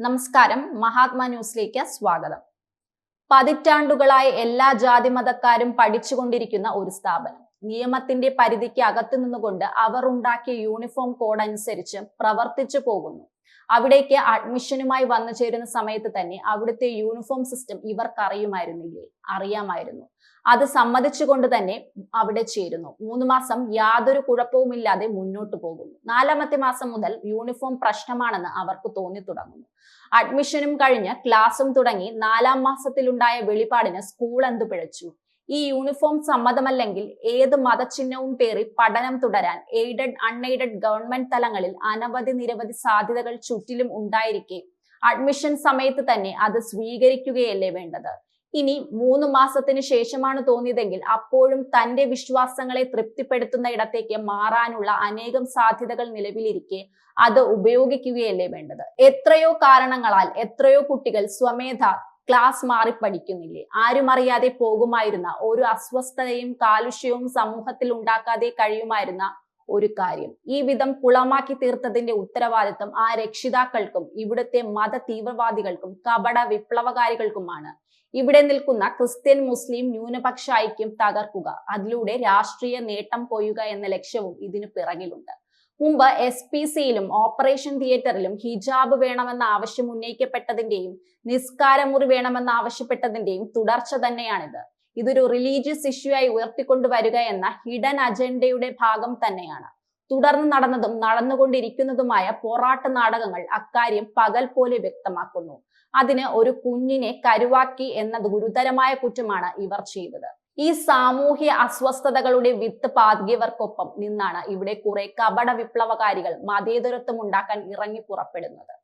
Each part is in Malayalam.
നമസ്കാരം. മഹാത്മാ ന്യൂസിലേക്ക് സ്വാഗതം. പതിറ്റാണ്ടുകളായി എല്ലാ ജാതി മതക്കാരും പഠിച്ചുകൊണ്ടിരിക്കുന്ന ഒരു സ്ഥാപനം. നിയമത്തിന്റെ പരിധിക്ക് അകത്തു നിന്നുകൊണ്ട് അവർ ഉണ്ടാക്കിയ യൂണിഫോം കോഡ് അനുസരിച്ച് പ്രവർത്തിച്ചു പോകുന്നു. അവിടേക്ക് അഡ്മിഷനുമായി വന്നു ചേരുന്ന സമയത്ത് തന്നെ അവിടുത്തെ യൂണിഫോം സിസ്റ്റം ഇവർക്ക് അറിയുമായിരുന്നില്ലേ അറിയാമായിരുന്നു. അത് സമ്മതിച്ചുകൊണ്ട് തന്നെ അവിടെ ചേരുന്നു. മൂന്ന് മാസം യാതൊരു കുഴപ്പവുമില്ലാതെ മുന്നോട്ട് പോകുന്നു. നാലാമത്തെ മാസം മുതൽ യൂണിഫോം പ്രശ്നമാണെന്ന് അവർക്ക് തോന്നി തുടങ്ങുന്നു അഡ്മിഷനും കഴിഞ്ഞ് ക്ലാസും തുടങ്ങി നാലാം മാസത്തിലുണ്ടായ വെളിപാടിന് സ്കൂൾ എന്തു പിഴച്ചു? ഈ യൂണിഫോം സമ്മതമല്ലെങ്കിൽ ഏത് മതചിഹ്നവും പേറി പഠനം തുടരാൻ എയ്ഡഡ് അൺഎയ്ഡഡ് ഗവൺമെന്റ് തലങ്ങളിൽ അനവധി നിരവധി സാധ്യതകൾ ചുറ്റിലും ഉണ്ടായിരിക്കെ. അഡ്മിഷൻ സമയത്ത് തന്നെ അത് സ്വീകരിക്കുകയല്ലേ വേണ്ടത്? ഇനി മൂന്ന് മാസത്തിന് ശേഷമാണ് തോന്നിയതെങ്കിൽ അപ്പോഴും തന്റെ വിശ്വാസങ്ങളെ തൃപ്തിപ്പെടുത്തുന്ന ഇടത്തേക്ക് മാറാനുള്ള അനേകം സാധ്യതകൾ നിലവിലിരിക്കെ അത് ഉപയോഗിക്കുകയല്ലേ വേണ്ടത്? എത്രയോ കാരണങ്ങളാൽ എത്രയോ കുട്ടികൾ സ്വമേധ ക്ലാസ് മാറി പഠിക്കുന്നില്ലേ? ആരും അറിയാതെ പോകുമായിരുന്ന ഒരു അസ്വസ്ഥതയും കാലുഷ്യവും സമൂഹത്തിൽ ഉണ്ടാക്കാതെ കഴിയുമായിരുന്ന ഒരു കാര്യം. ഈ വിധം കുളമാക്കി തീർത്തതിന്റെ ഉത്തരവാദിത്വം ആ രക്ഷിതാക്കൾക്കും ഇവിടുത്തെ മത തീവ്രവാദികൾക്കും കപട വിപ്ലവകാരികൾക്കുമാണ്. ഇവിടെ നിൽക്കുന്ന ക്രിസ്ത്യൻ മുസ്ലിം ന്യൂനപക്ഷ ഐക്യം തകർക്കുക അതിലൂടെ രാഷ്ട്രീയ നേട്ടം കൊയ്യുക എന്ന ലക്ഷ്യവും ഇതിനു പിറകിലുണ്ട്. മുമ്പ് എസ് പി സിയിലും ഓപ്പറേഷൻ തിയേറ്ററിലും ഹിജാബ് വേണമെന്ന ആവശ്യം ഉന്നയിക്കപ്പെട്ടതിന്റെയും നിസ്കാരമുറി വേണമെന്ന് ആവശ്യപ്പെട്ടതിന്റെയും തുടർച്ച തന്നെയാണിത്. ഇതൊരു റിലീജിയസ് ഇഷ്യൂ ആയി ഉയർത്തിക്കൊണ്ടുവരിക എന്ന ഹിഡൻ അജണ്ടയുടെ ഭാഗം തന്നെയാണ്. തുടർന്ന് നടന്നതും നടന്നുകൊണ്ടിരിക്കുന്നതുമായ പോറാട്ട നാടകങ്ങൾ അക്കാര്യം പകൽ പോലെ വ്യക്തമാക്കുന്നു. അതിന് ഒരു കുഞ്ഞിനെ കരുവാക്കി എന്ന ഗുരുതരമായ കുറ്റമാണ് ഇവർ ചെയ്തത്. ഈ സാമൂഹ്യ അസ്വസ്ഥതകളുടെ വിത്ത് പാതിയവർക്കൊപ്പം നിന്നാണ് ഇവിടെ കുറെ കപട വിപ്ലവകാരികൾ മതേതരത്വം ഉണ്ടാക്കാൻ ഇറങ്ങി പുറപ്പെടുന്നത്.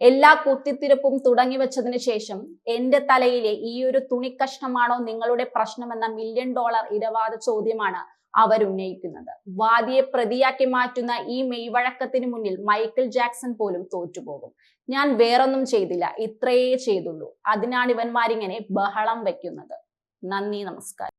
എല്ലാ കുത്തിത്തിരിപ്പും തുടങ്ങി വെച്ചതിന് ശേഷം എന്റെ തലയിലെ ഈ ഒരു തുണിക്കഷ്ണമാണോ നിങ്ങളുടെ പ്രശ്നമെന്ന മില്യൺ ഡോളർ ഇരവാദ ചോദ്യമാണ് അവരുന്നയിക്കുന്നത് വാദിയെ പ്രതിയാക്കി മാറ്റുന്ന ഈ മെയ്വഴക്കത്തിന് മുന്നിൽ മൈക്കിൾ ജാക്സൺ പോലും തോറ്റുപോകും. ഞാൻ വേറൊന്നും ചെയ്തില്ല ഇത്രയേ ചെയ്തുള്ളൂ. അതിനാണ് ഇവന്മാരിങ്ങനെ ബഹളം വെക്കുന്നത്. നന്ദി നമസ്കാരം.